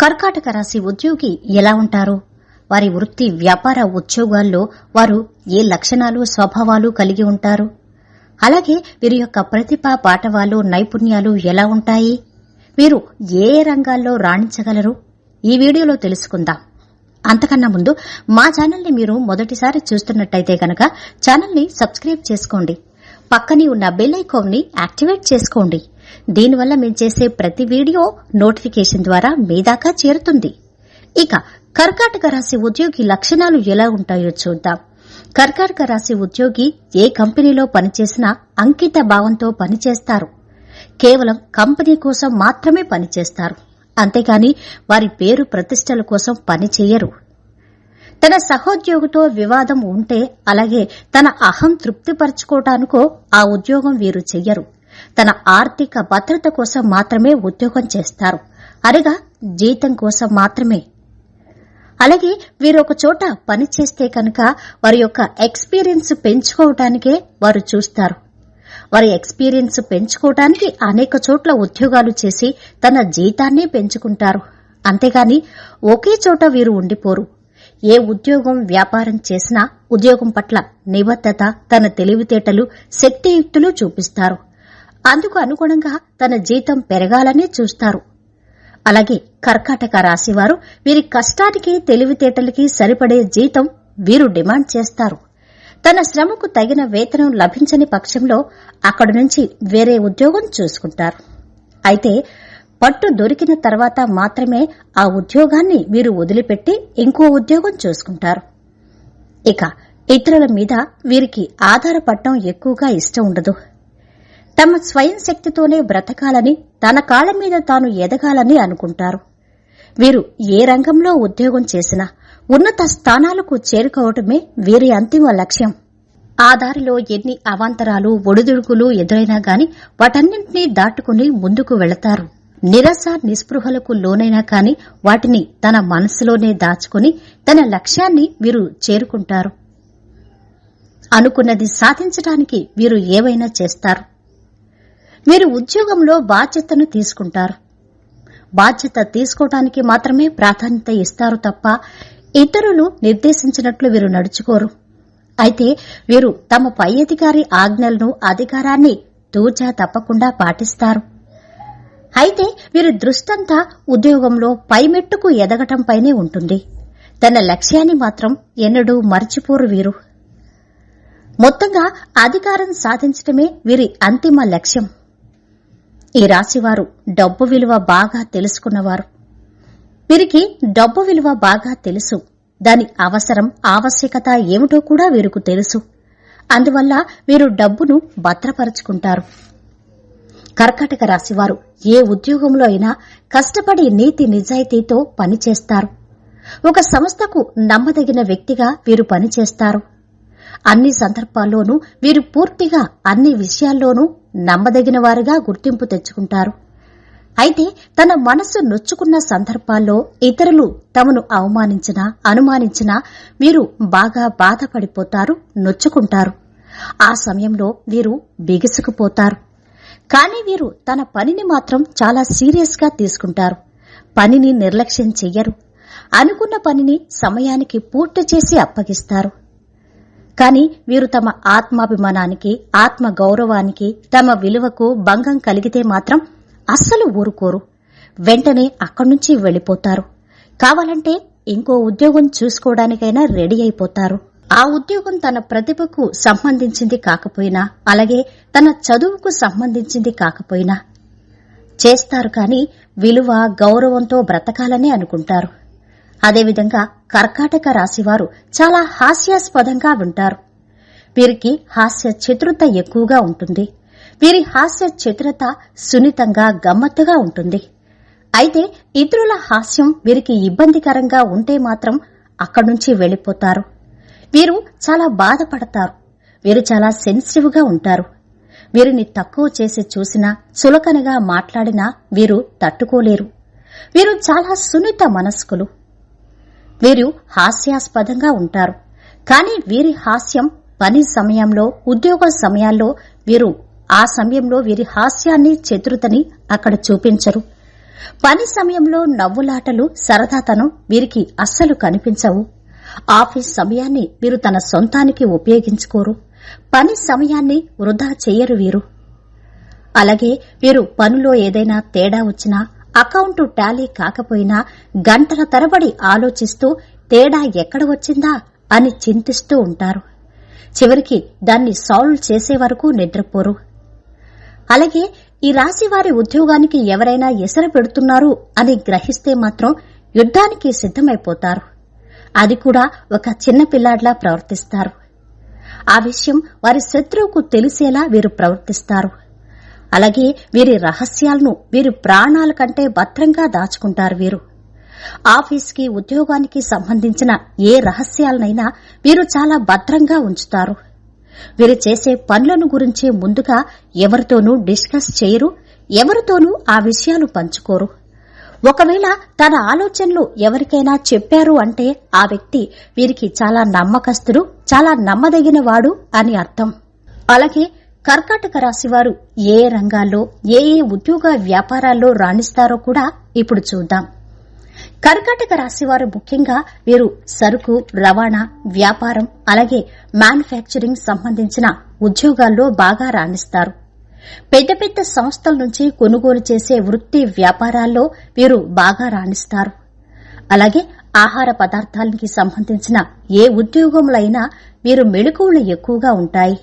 కర్కాటక రాశి ఉద్యోగి ఎలా ఉంటారు? వారి వృత్తి వ్యాపార ఉద్యోగాల్లో వారు ఏ లక్షణాలు స్వభావాలు కలిగి ఉంటారు? అలాగే వీరి యొక్క ప్రతిభ పాఠవాలు నైపుణ్యాలు ఎలా ఉంటాయి? వీరు ఏ రంగాల్లో రాణించగలరు? ఈ వీడియోలో తెలుసుకుందాం. అంతకన్నా ముందు మా ఛానల్ని మీరు మొదటిసారి చూస్తున్నట్టయితే గనక ఛానల్ని సబ్స్క్రైబ్ చేసుకోండి. పక్కనే ఉన్న బెల్ ఐకాన్ని యాక్టివేట్ చేసుకోండి. దీనివల్ల మేము చేసే ప్రతి వీడియో నోటిఫికేషన్ ద్వారా మీ దాకా చేరుతుంది. ఇక కర్కాటక రాశి ఉద్యోగి లక్షణాలు ఎలా ఉంటాయో చూద్దాం. కర్కాటక రాశి ఉద్యోగి ఏ కంపెనీలో పనిచేసినా అంకిత భావంతో పనిచేస్తారు. కేవలం కంపెనీ కోసం మాత్రమే పనిచేస్తారు. అంతేకాని వారి పేరు ప్రతిష్టల కోసం పని చేయరు. తన సహోద్యోగితో వివాదం ఉంటే అలాగే తన అహం తృప్తిపరచుకోవటానికో ఆ ఉద్యోగం వీరు చెయ్యరు. తన ఆర్థిక భద్రత కోసం మాత్రమే ఉద్యోగం చేస్తారు. అనగా జీతం కోసం మాత్రమే. అలాగే వీరు ఒక చోట పనిచేస్తే కనుక వారి యొక్క ఎక్స్పీరియన్స్ పెంచుకోవటానికే వారు చూస్తారు. వారి ఎక్స్పీరియన్స్ పెంచుకోవటానికి అనేక చోట్ల ఉద్యోగాలు చేసి తన జీతాన్ని పెంచుకుంటారు. అంతేగాని ఒకే చోట వీరు ఉండిపోరు. ఏ ఉద్యోగం వ్యాపారం చేసినా ఉద్యోగం పట్ల నిబద్ధత తన తెలివితేటలు శక్తియుక్తులు చూపిస్తారు. అందుకు అనుగుణంగా తన జీతం పెరగాలనే చూస్తారు. అలాగే కర్కాటక రాశివారు వీరి కష్టానికి తెలివితేటలకి సరిపడే జీతం వీరు డిమాండ్ చేస్తారు. తన శ్రమకు తగిన వేతనం లభించని పక్షంలో అక్కడి నుంచి వేరే ఉద్యోగం చూసుకుంటారు. అయితే పట్టు దొరికిన తర్వాత మాత్రమే ఆ ఉద్యోగాన్ని వీరు వదిలిపెట్టి ఇంకో ఉద్యోగం చూసుకుంటారు. ఇక ఇతరుల మీద వీరికి ఆధారపడటం ఎక్కువగా ఇష్టం ఉండదు. తమ స్వయం శక్తితోనే బ్రతకాలని తన కాళ్ళ మీద తాను ఎదగాలని అనుకుంటారు. వీరు ఏ రంగంలో ఉద్యోగం చేసినా ఉన్నత స్థానాలకు చేరుకోవటమే వీరి అంతిమ లక్ష్యం. ఆ దారిలో ఎన్ని అవాంతరాలు ఒడిదుడుకులు ఎదురైనా గాని వాటన్నింటినీ దాటుకుని ముందుకు వెళతారు. నిరస నిస్పృహలకు లోనైనా కాని వాటిని తన మనసులోనే దాచుకుని తన లక్ష్యాన్ని వీరు చేరుకుంటారు. అనుకున్నది సాధించడానికి వీరు ఏవైనా చేస్తారు. మీరు ఉద్యోగంలో బాధ్యతను తీసుకుంటారు. బాధ్యత తీసుకోవటానికి మాత్రమే ప్రాధాన్యత ఇస్తారు తప్ప ఇతరులు నిర్దేశించినట్లు వీరు నడుచుకోరు. అయితే వీరు తమ పై అధికారి ఆజ్ఞలను అధికారాన్ని తూచా తప్పకుండా పాటిస్తారు. అయితే వీరి దృష్టంతా ఉద్యోగంలో పైమెట్టుకు ఎదగటంపైనే ఉంటుంది. తన లక్ష్యాన్ని మాత్రం ఎన్నడూ మర్చిపోరు వీరు. మొత్తంగా అధికారం సాధించటమే వీరి అంతిమ లక్ష్యం. ఈ రాశివారు డబ్బు విలువ బాగా తెలుసుకున్నవారు. వీరికి డబ్బు విలువ బాగా తెలుసు. దాని అవసరం ఆవశ్యకత ఏమిటో కూడా వీరికి తెలుసు. అందువల్ల వీరు డబ్బును భద్రపరుచుకుంటారు. కర్కాటక రాశివారు ఏ ఉద్యోగంలో అయినా కష్టపడి నీతి నిజాయితీతో పనిచేస్తారు. ఒక సంస్థకు నమ్మదగిన వ్యక్తిగా వీరు పనిచేస్తారు. అన్ని సందర్భాల్లోనూ వీరు పూర్తిగా అన్ని విషయాల్లోనూ నమ్మదగిన వారుగా గుర్తింపు తెచ్చుకుంటారు. అయితే తన మనస్సు నొచ్చుకున్న సందర్భాల్లో ఇతరులు తమను అవమానించినా అనుమానించినా వీరు బాగా బాధపడిపోతారు నొచ్చుకుంటారు. ఆ సమయంలో వీరు బిగుసుకుపోతారు. కానీ వీరు తన పనిని మాత్రం చాలా సీరియస్గా తీసుకుంటారు. పనిని నిర్లక్ష్యం చెయ్యరు. అనుకున్న పనిని సమయానికి పూర్తి చేసి అప్పగిస్తారు. కానీ వీరు తమ ఆత్మాభిమానానికి ఆత్మ గౌరవానికి తమ విలువకు భంగం కలిగితే మాత్రం అస్సలు ఊరుకోరు. వెంటనే అక్కడి నుంచి వెళ్ళిపోతారు కావాలంటే ఇంకో ఉద్యోగం చూసుకోవడానికైనా రెడీ అయిపోతారు. ఆ ఉద్యోగం తన ప్రతిభకు సంబంధించింది కాకపోయినా అలాగే తన చదువుకు సంబంధించింది కాకపోయినా చేస్తారు కానీ విలువ గౌరవంతో బ్రతకాలని అనుకుంటారు. అదేవిధంగా కర్కాటక రాశివారు చాలా హాస్యాస్పదంగా ఉంటారు వీరికి హాస్య చతురత ఎక్కువగా ఉంటుంది. వీరి హాస్య చతురత సున్నితంగా గమ్మత్తుగా ఉంటుంది. అయితే ఇతరుల హాస్యం వీరికి ఇబ్బందికరంగా ఉంటే మాత్రం అక్కడి నుంచి వెళ్ళిపోతారు వీరు చాలా బాధపడతారు. వీరు చాలా సెన్సిటివ్గా ఉంటారు. వీరిని తక్కువ చేసి చూసినా చులకనగా మాట్లాడినా వీరు తట్టుకోలేరు. వీరు చాలా సున్నిత మనస్కులు. వీరు హాస్యాస్పదంగా ఉంటారు. కానీ వీరి హాస్యం పని సమయంలో ఉద్యోగ సమయాల్లో వీరు ఆ సమయంలో వీరి హాస్యాన్ని చతురతని అక్కడ చూపించరు. పని సమయంలో నవ్వులాటలు సరదాతనం వీరికి అస్సలు కనిపించవు. ఆఫీస్ సమయాన్ని వీరు తన సొంతానికి ఉపయోగించుకోరు. పని సమయాన్ని వృధా చెయ్యరు వీరు. అలాగే వీరు పనిలో ఏదైనా తేడా వచ్చినా అకౌంటు టాలీ కాకపోయినా గంటల తరబడి ఆలోచిస్తూ తేడా ఎక్కడ వచ్చిందా అని చింతిస్తూ ఉంటారు. చివరికి దాన్ని సాల్వ్ చేసే వరకు నిద్రపోరు. అలాగే ఈ రాశి వారి ఉద్యోగానికి ఎవరైనా ఎసర పెడుతున్నారు అని గ్రహిస్తే మాత్రం యుద్ధానికి సిద్ధమైపోతారు. అది కూడా ఒక చిన్న పిల్లాడిలా ప్రవర్తిస్తారు. ఆ విషయం వారి శత్రువుకు తెలిసేలా వీరు ప్రవర్తిస్తారు. అలాగే వీరి రహస్యాలను వీరి ప్రాణాల కంటే భద్రంగా దాచుకుంటారు వీరు. ఆఫీస్కి ఉద్యోగానికి సంబంధించిన ఏ రహస్యాలనైనా వీరు చాలా భద్రంగా ఉంచుతారు. వీరు చేసే పనులను గురించి ముందుగా ఎవరితోనూ డిస్కస్ చేయరు ఎవరితోనూ ఆ విషయాలు పంచుకోరు. ఒకవేళ తన ఆలోచనలు ఎవరికైనా చెప్పారు అంటే ఆ వ్యక్తి వీరికి చాలా నమ్మకస్తుడు చాలా నమ్మదగిన వాడు అని అర్థం. అలాగే కర్కాటక రాశివారు ఏ రంగాల్లో ఏ ఏ ఉద్యోగ వ్యాపారాల్లో రాణిస్తారో కూడా ఇప్పుడు చూద్దాం. కర్కాటక రాశివారు ముఖ్యంగా వీరు సరుకు రవాణా వ్యాపారం అలాగే మ్యానుఫ్యాక్చరింగ్ సంబంధించిన ఉద్యోగాల్లో బాగా రాణిస్తారు. పెద్ద పెద్ద సంస్థల నుంచి కొనుగోలు చేసే వృత్తి వ్యాపారాల్లో వీరు బాగా రాణిస్తారు. అలాగే ఆహార పదార్థాలకి సంబంధించిన ఏ ఉద్యోగములైనా వీరు మెళుకువలు ఎక్కువగా ఉంటాయి.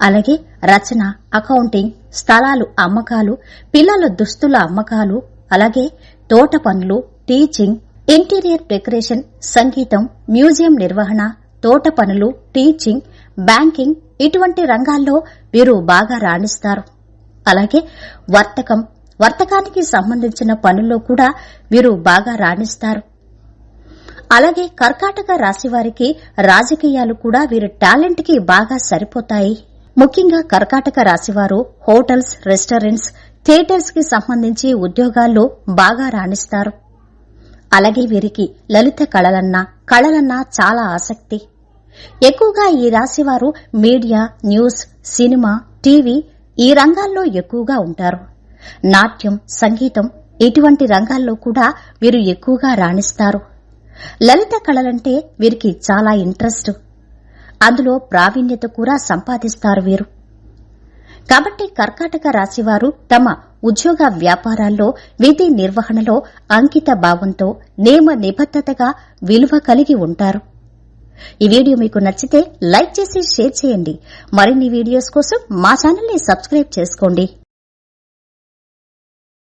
అలాగే రచన అకౌంటింగ్ స్థలాలు అమ్మకాలు పిల్లల దుస్తుల అమ్మకాలు అలాగే తోట పనులు టీచింగ్ ఇంటీరియర్ డెకరేషన్ సంగీతం మ్యూజియం నిర్వహణ తోట పనులు టీచింగ్ బ్యాంకింగ్ ఇటువంటి రంగాల్లో వీరు బాగా రాణిస్తారు. అలాగే వర్తకం వర్తకానికి సంబంధించిన పనుల్లో కూడా వీరు బాగా రాణిస్తారు. అలాగే కర్కాటక రాశివారికి రాజకీయాలు కూడా వీరి టాలెంట్కి బాగా సరిపోతాయి. ముఖ్యంగా కర్కాటక రాశివారు హోటల్స్ రెస్టారెంట్స్ థియేటర్స్కి సంబంధించి ఉద్యోగాల్లో బాగా రాణిస్తారు. అలాగే వీరికి లలిత కళలన్నా కళలన్నా చాలా ఆసక్తి. ఎక్కువగా ఈ రాశివారు మీడియా న్యూస్ సినిమా టీవీ ఈ రంగాల్లో ఎక్కువగా ఉంటారు. నాట్యం సంగీతం ఇటువంటి రంగాల్లో కూడా వీరు ఎక్కువగా రాణిస్తారు. లలిత కళలంటే వీరికి చాలా ఇంట్రెస్ట్. అందులో ప్రావీణ్యత కూడా సంపాదిస్తారు వీరు. కాబట్టి కర్కాటక రాశివారు తమ ఉద్యోగ వ్యాపారాల్లో విధి నిర్వహణలో అంకిత భావంతో నియమ నిబద్దతగా విలువ కలిగి ఉంటారు. ఈ వీడియో మీకు నచ్చితే లైక్ చేసి షేర్ చేయండి. మరిన్ని వీడియోస్ కోసం మా ఛానల్ని సబ్స్క్రైబ్ చేసుకోండి.